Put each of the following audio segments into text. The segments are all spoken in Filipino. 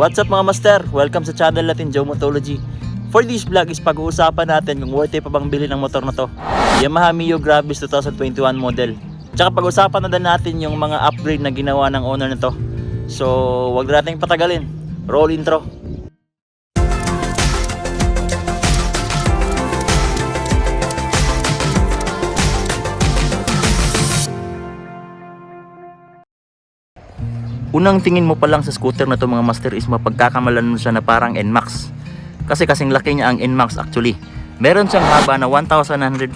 What's up mga master? Welcome sa channel natin, Joe Motology. For this vlog is pag-uusapan natin kung worth pa bang bilhin ng motor na to. Yamaha Mio Gravis 2021 model. Tsaka pag-usapan na din natin yung mga upgrade na ginawa ng owner nito. So, wag na nating patagalin. Roll intro. Unang tingin mo pa lang sa scooter na to mga master is mapagkakamalan mo siya na parang NMAX. Kasi kasing laki niya ang NMAX actually. Meron siyang haba na 1,905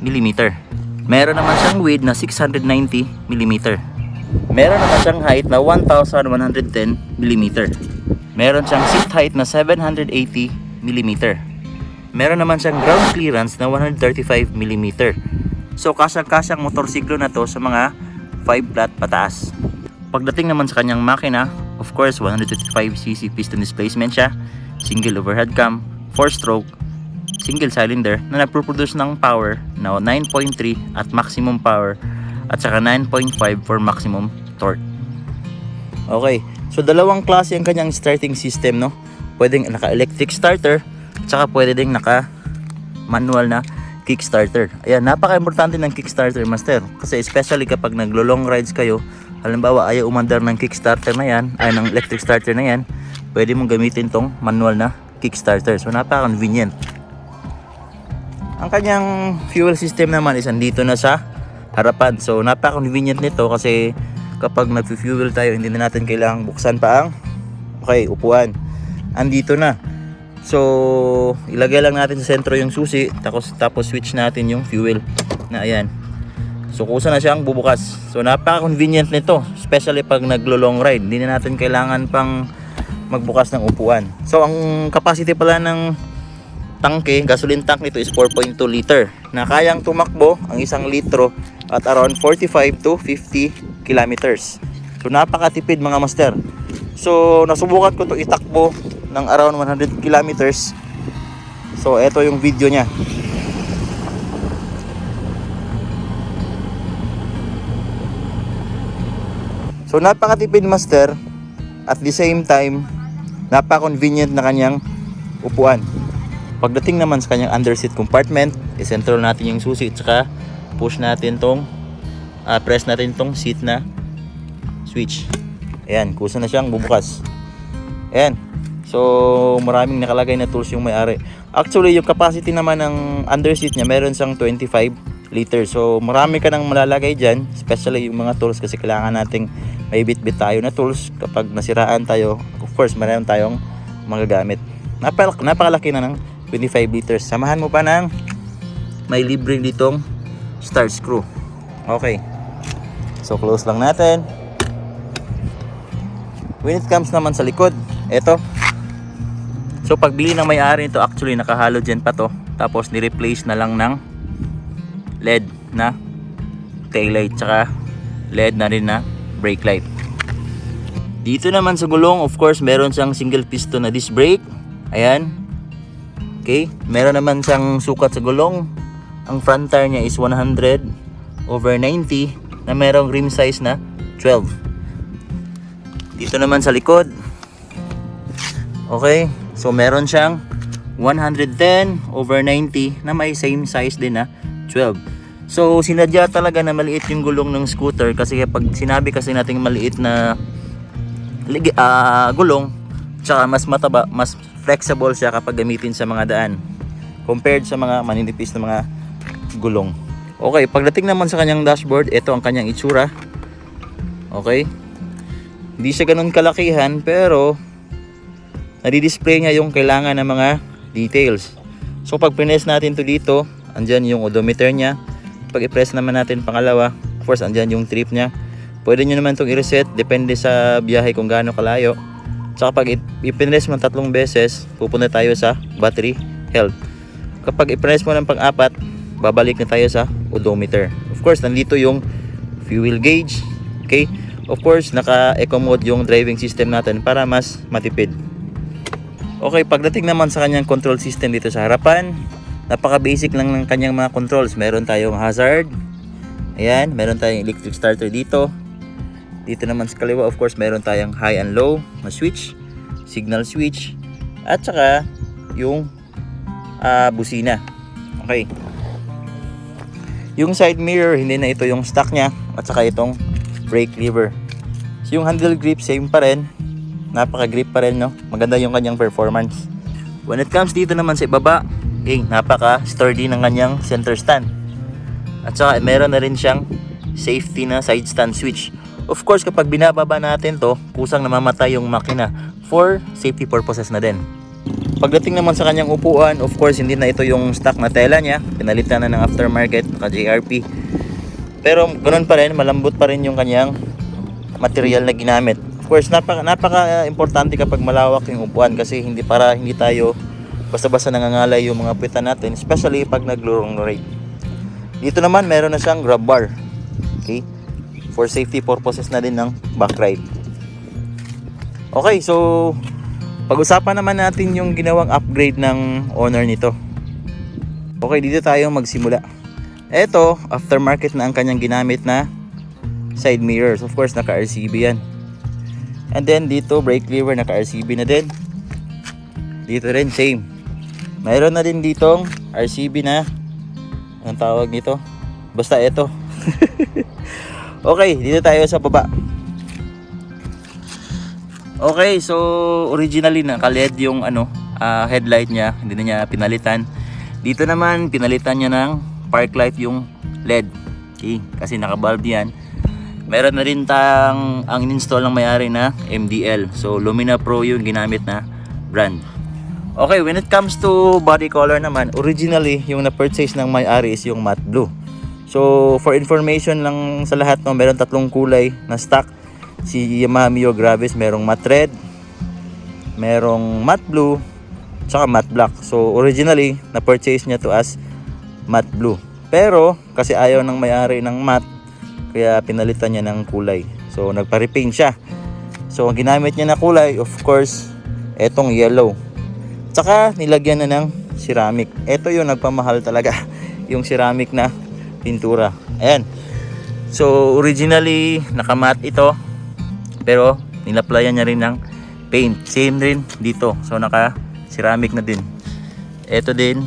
mm. Meron naman siyang width na 690 mm. Meron naman siyang height na 1,110 mm. Meron siyang seat height na 780 mm. Meron naman siyang ground clearance na 135 mm. So kasyang-kasyang motorsiklo na to sa mga 5 flat pataas. Pagdating naman sa kanyang makina, of course 155cc piston displacement siya, single overhead cam, 4-stroke, single cylinder na nagpo-produce ng power na 9.3 at maximum power at saka 9.5 for maximum torque. Okay, so dalawang klase ang kanyang starting system no. Pwedeng naka-electric starter, tsaka pwede ding naka-manual na kickstarter. Ayan, napaka-importante ng kickstarter, master. Kasi especially kapag naglo-long rides kayo, halimbawa ayaw umandar ng kickstarter na yan, ay ng electric starter na yan, pwede mong gamitin tong manual na kickstarter. So napaka-convenient. Ang kanyang fuel system naman is andito na sa harapan. So napaka-convenient nito kasi kapag nag-fuel tayo, hindi na natin kailangang buksan pa ang okay, upuan. Andito na. So, ilagay lang natin sa sentro yung susi, tapos, tapos switch natin yung fuel na ayan. So, kusa na siyang bubukas. So, napaka-convenient nito, especially pag naglo-long ride. Hindi na natin kailangan pang magbukas ng upuan. So, ang capacity pala ng tangke, gasoline tank nito is 4.2 liter na kayang tumakbo ang isang litro at around 45 to 50 kilometers. So, napakatipid mga master. So, nasubukan ko to itakbo ng around 100 kilometers. So, ito yung video niya. So, napakatipid master at the same time, napaka-convenient na kanyang upuan. Pagdating naman sa kanyang under seat compartment, isentral natin yung susi at saka push natin tong ah, press natin tong seat na switch. Ayan, kusa na siyang bubukas. Ayan. So, maraming nakalagay na tools yung may-ari. Actually, yung capacity naman ng under seat niya, meron siyang 25 liters. So, marami ka nang malalagay dyan, especially yung mga tools kasi kailangan nating may bit-bit tayo na tools kapag nasiraan tayo. Of course, meron tayong magagamit. Napal napakalaki na ng 25 liters. Samahan mo pa ng may libre ditong start screw. Okay. So, close lang natin. When it comes naman sa likod, eto. So pagbili ng may-ari nito, actually naka-halogen pa to. Tapos ni-replace na lang ng LED na taillight tsaka LED na rin na brake light. Dito naman sa gulong, of course, meron siyang single piston na disc brake. Ayan. Okay, meron naman siyang sukat sa gulong. Ang front tire niya is 100 over 90 na merong rim size na 12. Dito naman sa likod. Okay. So meron siyang 110 over 90 na may same size din na 12. So sinadya talaga na maliit yung gulong ng scooter kasi kapag sinabi kasi natin maliit na ah, gulong tsaka mas mataba, mas flexible siya kapag gamitin sa mga daan compared sa mga maninipis na mga gulong. Okay, pagdating naman sa kanyang dashboard, ito ang kanyang itsura. Okay? Hindi siya ganun kalakihan pero nadi-display niya yung kailangan ng mga details. So pag press natin to dito, andyan yung odometer niya. Pag i-press naman natin pangalawa, of course andyan yung trip niya. Pwede nyo naman itong i-reset, depende sa biyahe kung gaano kalayo. Tsaka pag i-press mo tatlong beses, pupunta tayo sa battery health. Kapag i-press mo ng pang-apat, babalik na tayo sa odometer. Of course, nandito yung fuel gauge. Okay? Of course, naka-eco mode yung driving system natin para mas matipid. Okay, pagdating naman sa kanyang control system dito sa harapan, napaka-basic lang ng kanyang mga controls. Meron tayong hazard. Ayan, meron tayong electric starter dito. Dito naman sa kaliwa, of course, meron tayong high and low na switch. signal switch, at saka yung ah, busina. Okay. Yung side mirror, hindi na ito yung stock niya at saka itong brake lever. So, yung handle grip, same pa rin. Napaka-grip pa rin, no? Maganda yung kanyang performance. When it comes dito naman sa ibaba, okay, napaka-sturdy ng kanyang center stand. At saka, meron na rin siyang safety na side stand switch. Of course, kapag binababa natin to, kusang namamatay yung makina for safety purposes na din. Pagdating naman sa kanyang upuan, of course, hindi na ito yung stock na tela niya. Pinalitan na ng aftermarket, naka JRP. Pero ganoon pa rin, malambot pa rin yung kanyang material na ginamit. Of course, napaka, napaka importante kapag malawak yung upuan kasi hindi para hindi tayo basta-basta nangangalay yung mga puwitan natin, especially pag nag-long ride. Dito naman, meron na siyang grab bar. Okay? For safety purposes na din ng back ride. Okay, so pag-usapan naman natin yung ginawang upgrade ng owner nito. Okay, dito tayo magsimula. Ito, aftermarket na ang kanyang ginamit na side mirrors. Of course, naka-RCB yan. And then dito, brake lever, naka-RCB na din. Dito rin, same. Mayroon na din ditong RCB na ang tawag nito. Basta ito. okay, dito tayo sa baba. Okay, so originally naka-LED yung ano, ah, headlight niya, hindi na niya pinalitan. Dito naman pinalitan niya ng park light yung LED. Okay, kasi naka-bulb 'yan. Meron na rin tang ang install ng may-ari na MDL. So Lumina Pro yung ginamit na brand. Okay, when it comes to body color naman, originally yung na-purchase ng may-ari is yung matte blue. So for information lang sa lahat, no, meron tatlong kulay na stock. Si Yamaha Mio Gravis merong matte red merong matte blue tsaka matte black. So originally na purchase niya to as matte blue. Pero kasi ayaw ng may-ari ng matte kaya pinalitan niya ng kulay. So nagpa-repaint siya. So ang ginamit niya na kulay of course etong yellow tsaka nilagyan na ng ceramic ito yung nagpamahal talaga yung ceramic na pintura ayan so originally nakamat ito pero nilaplayan niya rin ng paint. Same rin dito. So naka ceramic na din. Ito din.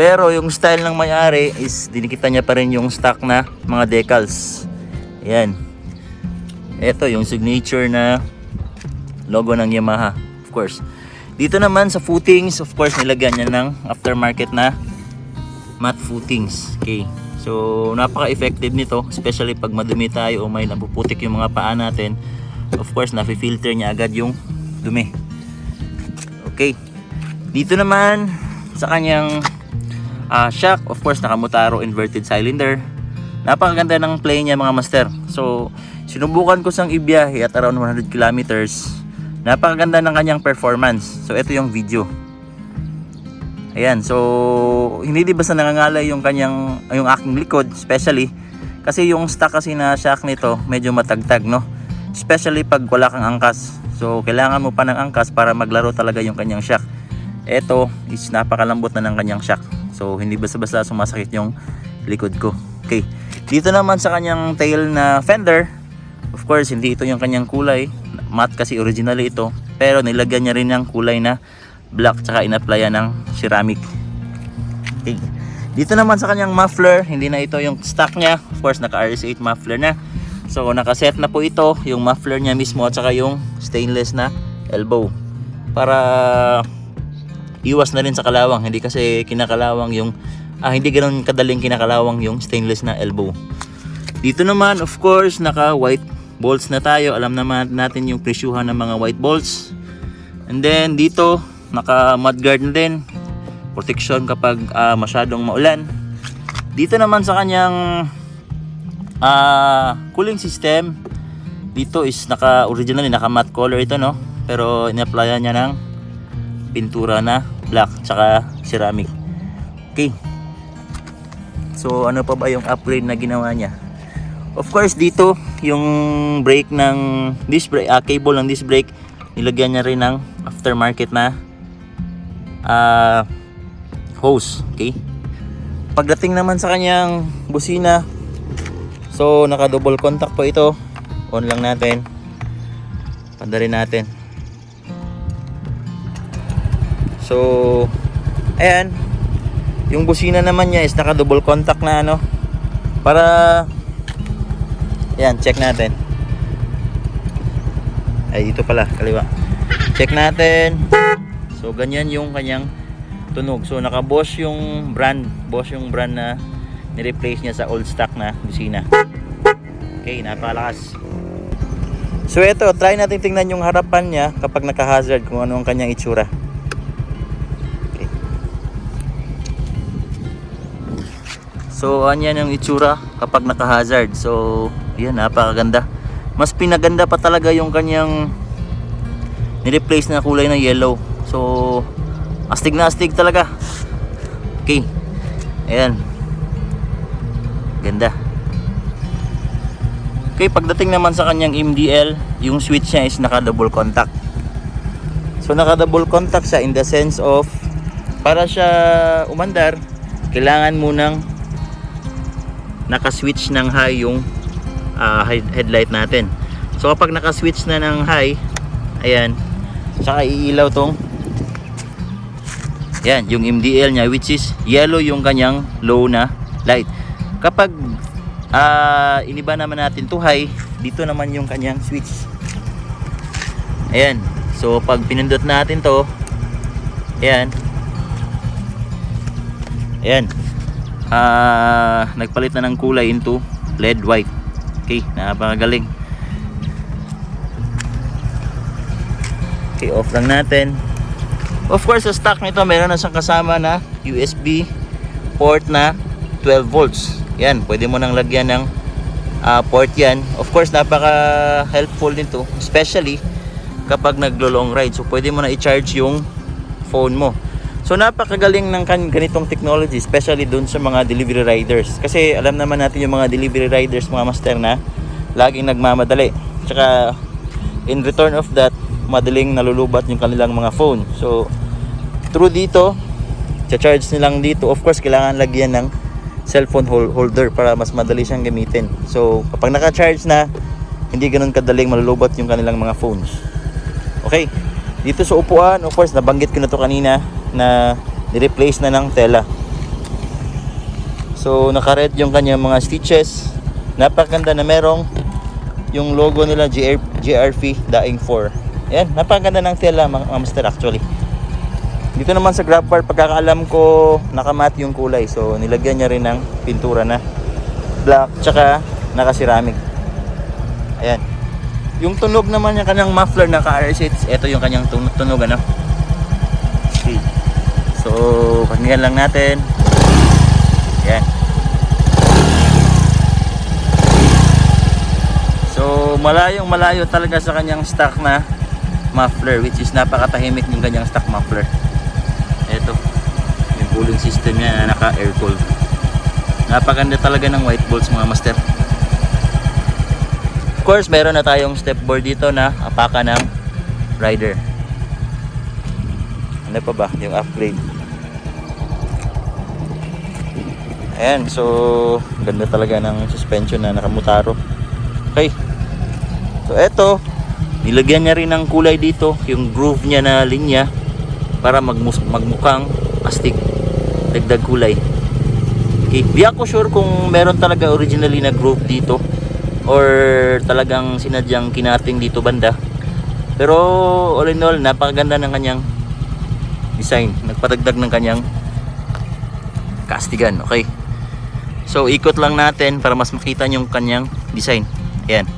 Pero yung style ng may-ari is dinikita niya pa rin yung stock na mga decals. Ayan. Ito yung signature na logo ng Yamaha. Of course. Dito naman sa footings, of course, nilagyan niya ng aftermarket na matte footings. Okay. So, napaka-effective nito, especially pag madumi tayo o may napuputik yung mga paa natin. Of course, nafi-filter niya agad yung dumi. Okay. Dito naman sa kanyang ah, shock, of course, nakamutaro inverted cylinder. Napakaganda ng play niya mga master. So, sinubukan ko sang ibiyahe at around 100 kilometers. Napakaganda ng kanyang performance. So, ito yung video. Ayan, so hindi di basta nangangalay yung kanyang yung aking likod, especially kasi yung stock kasi na shock nito medyo matagtag, no? Especially pag wala kang angkas. So kailangan mo pa ng angkas para maglaro talaga yung kanyang shock. Ito is napakalambot na ng kanyang shock. So hindi basta-basta sumasakit yung likod ko. Okay. Dito naman sa kanyang tail na fender, of course hindi ito yung kanyang kulay. Matte kasi originally ito. Pero nilagyan niya rin ng kulay na black tsaka inaplyan ng ceramic. Okay. Dito naman sa kanyang muffler, hindi na ito yung stock niya. Of course, naka RS8 muffler na. So, nakaset na po ito, yung muffler niya mismo at saka yung stainless na elbow. Para iwas na rin sa kalawang. Hindi kasi kinakalawang yung, ah, hindi ganoon kadaling kinakalawang yung stainless na elbow. Dito naman, of course, naka white bolts na tayo. Alam naman natin yung presyuhan ng mga white bolts. And then, dito, naka mudguard na din. Protection kapag ah, masyadong maulan. Dito naman sa kanyang ah, cooling system dito is naka originally naka matte color ito no? Pero inaplyan niya ng pintura na black tsaka ceramic. Okay. So ano pa ba yung upgrade na ginawa niya of course dito yung brake ng disc brake ah, cable ng disc brake nilagyan niya rin ng aftermarket na ah hose okay pagdating naman sa kanyang busina so naka double contact po ito on lang natin pandarin natin So, ayan. Yung busina naman niya is naka double contact na ano. Para Ayan, check natin. Ay, dito pala, kaliwa. Check natin. So, ganyan yung kanyang tunog. So, naka-Bosch yung brand. Bosch yung brand na ni-replace niya sa old stock na busina. Okay, napakalakas. So, ito, try natin tingnan yung harapan niya kapag naka-hazard kung ano ang kanyang itsura. So, anyan yung itsura kapag naka-hazard. So, yan, napakaganda. Mas pinaganda pa talaga yung kanyang ni-replace na kulay ng yellow. So, astig na astig talaga. Okay. Ayan. Ganda. Okay, pagdating naman sa kanyang MDL, yung switch niya is naka-double contact. So, naka-double contact siya in the sense of para siya umandar, kailangan munang naka-switch ng high yung head- headlight natin. So kapag naka-switch na ng high, ayan, saka iilaw tong yan, yung MDL niya which is yellow yung kanyang low na light. Kapag ah, iniba naman natin to high, dito naman yung kanyang switch. Ayan. So pag pinindot natin to, ayan. Ayan. Ah, nagpalit na ng kulay into LED white. Okay, napakagaling. Okay, off lang natin. Of course, sa stock nito, meron na siyang kasama na USB port na 12 volts. Yan, pwede mo nang lagyan ng ah, port yan. Of course, napaka helpful nito, especially kapag naglo-long ride. So, pwede mo na i-charge yung phone mo. So, napakagaling ng kan ganitong technology, especially dun sa mga delivery riders. Kasi alam naman natin yung mga delivery riders, mga master na laging nagmamadali. Tsaka, in return of that, madaling nalulubat yung kanilang mga phone. So, through dito, charge nilang dito. Of course, kailangan lagyan ng cellphone hol- holder para mas madali siyang gamitin. So, kapag naka-charge na, hindi ganun kadaling malulubat yung kanilang mga phones. Okay. Dito sa upuan, of course, nabanggit ko na to kanina na ni-replace na ng tela. So, naka-red yung kanyang mga stitches. Napakaganda na merong yung logo nila GR, GRV Daing 4. Ayan, napakaganda ng tela mga, master actually. Dito naman sa grab bar, pagkakaalam ko, nakamat yung kulay. So, nilagyan niya rin ng pintura na black, tsaka naka-ceramic. Ayan. Yung tunog naman yung kanyang muffler na ka-RS8, ito yung kanyang tun- tunog, ano? So, pakinggan lang natin. Ayan. So, malayong malayo talaga sa kanyang stock na muffler which is napakatahimik yung kanyang stock muffler. Ito, yung cooling system niya na naka-air cooled. Napakaganda talaga ng white bolts mga master. Of course, meron na tayong step board dito na apaka ng rider. Ano pa ba? Yung upgrade. Ayan, so ganda talaga ng suspension na nakamutaro. Okay. So eto, nilagyan niya rin ng kulay dito, yung groove niya na linya para magmukhang astig. Dagdag kulay. Okay, di ako sure kung meron talaga originally na groove dito or talagang sinadyang kinating dito banda. Pero all in all, napakaganda ng kanyang design. Nagpadagdag ng kanyang kastigan. Okay. So ikot lang natin para mas makita yung kanyang design. Ayan.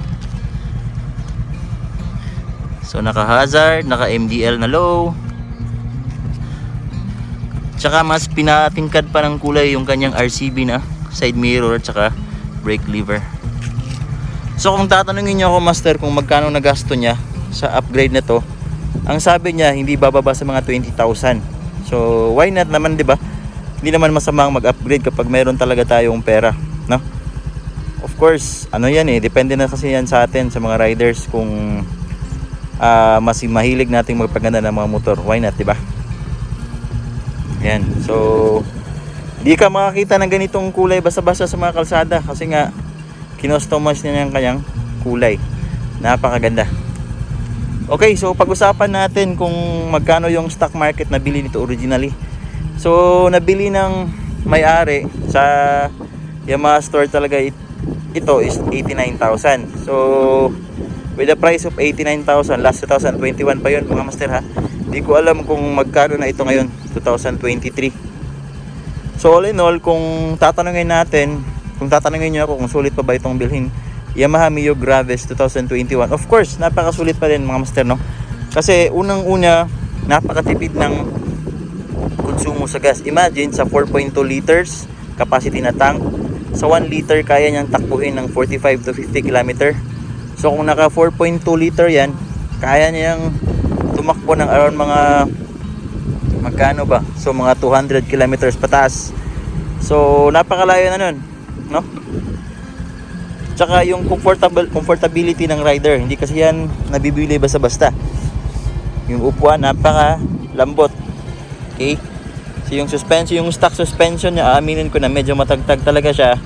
So naka hazard, naka MDL na low. Tsaka mas pinatingkad pa ng kulay yung kanyang RCB na side mirror tsaka brake lever. So kung tatanungin niyo ako master kung magkano nagasto niya sa upgrade na to, ang sabi niya hindi bababa sa mga 20,000. So why not naman 'di ba? Hindi naman masamang mag-upgrade kapag meron talaga tayong pera, no? Of course, ano yan eh, depende na kasi yan sa atin sa mga riders kung ah, mas mahilig nating magpaganda ng mga motor. Why not, 'di ba? Yan. So di ka makakita ng ganitong kulay basta-basta sa mga kalsada kasi nga kinustomize niya yung kanyang kulay. Napakaganda. Okay, so pag-usapan natin kung magkano yung stock market na bili nito originally. So, nabili ng may-ari sa Yamaha store talaga it- ito is 89,000. So, with the price of 89,000, last 2021 pa yun mga master ha. Hindi ko alam kung magkano na ito ngayon, 2023. So, all in all, kung tatanungin natin, kung tatanungin niyo ako kung sulit pa ba itong bilhin, Yamaha Mio Gravis 2021. Of course, napakasulit pa din mga master, no? Kasi unang-una, napakatipid ng konsumo sa gas. Imagine sa 4.2 liters capacity na tank, sa 1 liter kaya niyang takbuhin ng 45 to 50 km. So kung naka 4.2 liter yan, kaya niyang tumakbo ng around mga magkano ba? So mga 200 kilometers pataas. So napakalayo na nun, no? Tsaka yung comfortable comfortability ng rider, hindi kasi yan nabibili basta-basta. Yung upuan napaka lambot. Okay? Yung suspension, yung stock suspension niya, aaminin ko na medyo matagtag talaga siya.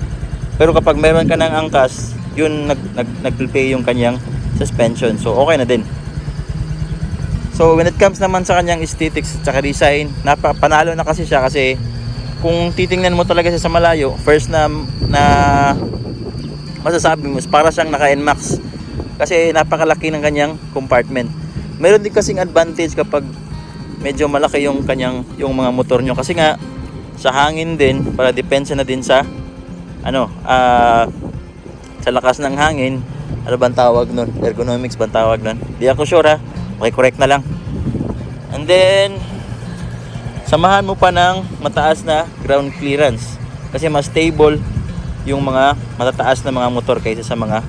Pero kapag meron ka ng angkas, yun nag nag nagplay yung kanyang suspension. So okay na din. So when it comes naman sa kanyang aesthetics at saka design, napa, panalo na kasi siya kasi kung titingnan mo talaga siya sa malayo, first na na masasabi mo para siyang naka NMAX kasi napakalaki ng kanyang compartment. Meron din kasing advantage kapag medyo malaki yung kanyang yung mga motor nyo. Kasi nga sa hangin din para depensa na din sa ano ah sa lakas ng hangin. Ano bang tawag nun? Ergonomics bang tawag nun? Di ako sure ha? Okay correct na lang. And then samahan mo pa ng mataas na ground clearance. Kasi mas stable yung mga matataas na mga motor kaysa sa mga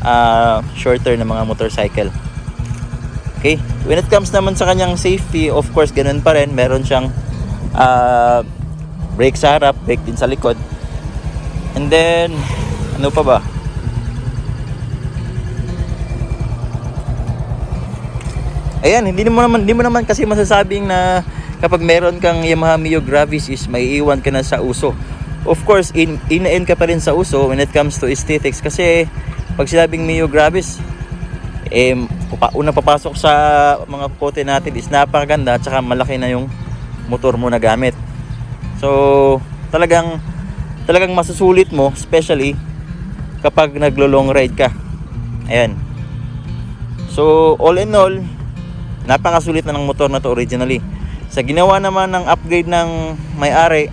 ah, shorter na mga motorcycle Okay? When it comes naman sa kanyang safety, of course, ganun pa rin. Meron siyang ah, brake sa harap, brake din sa likod. And then, ano pa ba? Ayan, hindi mo naman hindi mo naman kasi masasabing na kapag meron kang Yamaha Mio Gravis is may iwan ka na sa uso. Of course, in in ka pa rin sa uso when it comes to aesthetics kasi pag sinabing Mio Gravis, eh, papa, una papasok sa mga kote natin is napakaganda at saka malaki na yung motor mo na gamit. So, talagang talagang masusulit mo, especially kapag naglo-long ride ka. Ayan. So, all in all, napakasulit na ng motor na to originally. Sa ginawa naman ng upgrade ng may-ari,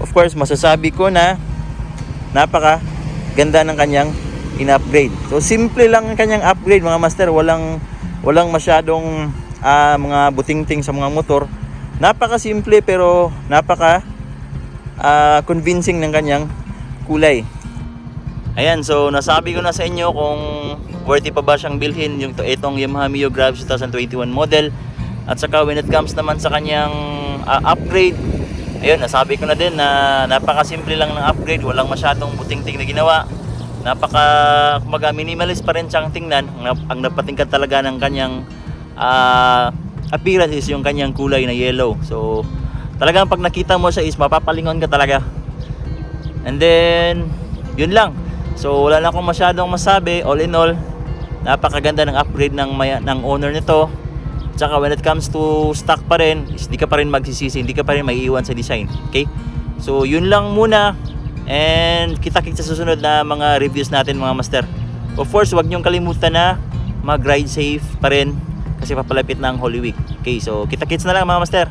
of course, masasabi ko na napaka ganda ng kanyang in-upgrade. So simple lang ang kanyang upgrade mga master, walang walang masyadong ah, mga butingting sa mga motor. Napaka simple pero napaka ah, convincing ng kanyang kulay. Ayan, so nasabi ko na sa inyo kung worthy pa ba siyang bilhin yung to itong Yamaha Mio Gravis 2021 model. At saka when it comes naman sa kanyang ah, upgrade, ayun, nasabi ko na din na napaka-simple lang ng upgrade, walang masyadong butingting na ginawa. Napaka kumbaga minimalist pa rin siyang tingnan. Ang, ang napatingkad talaga ng kanyang ah, appearance is yung kanyang kulay na yellow. So talagang pag nakita mo siya is mapapalingon ka talaga. And then, yun lang. So, wala na akong masyadong masabi. All in all, napakaganda ng upgrade ng, maya, ng owner nito. Tsaka when it comes to stock pa rin, is di ka pa rin magsisisi, hindi ka pa rin maiiwan sa design. Okay? So, yun lang muna. And kita-kita sa susunod na mga reviews natin mga master. Of course, wag niyong kalimutan na mag-ride safe pa rin kasi papalapit na ang Holy Week. Okay, so kita-kits na lang mga master.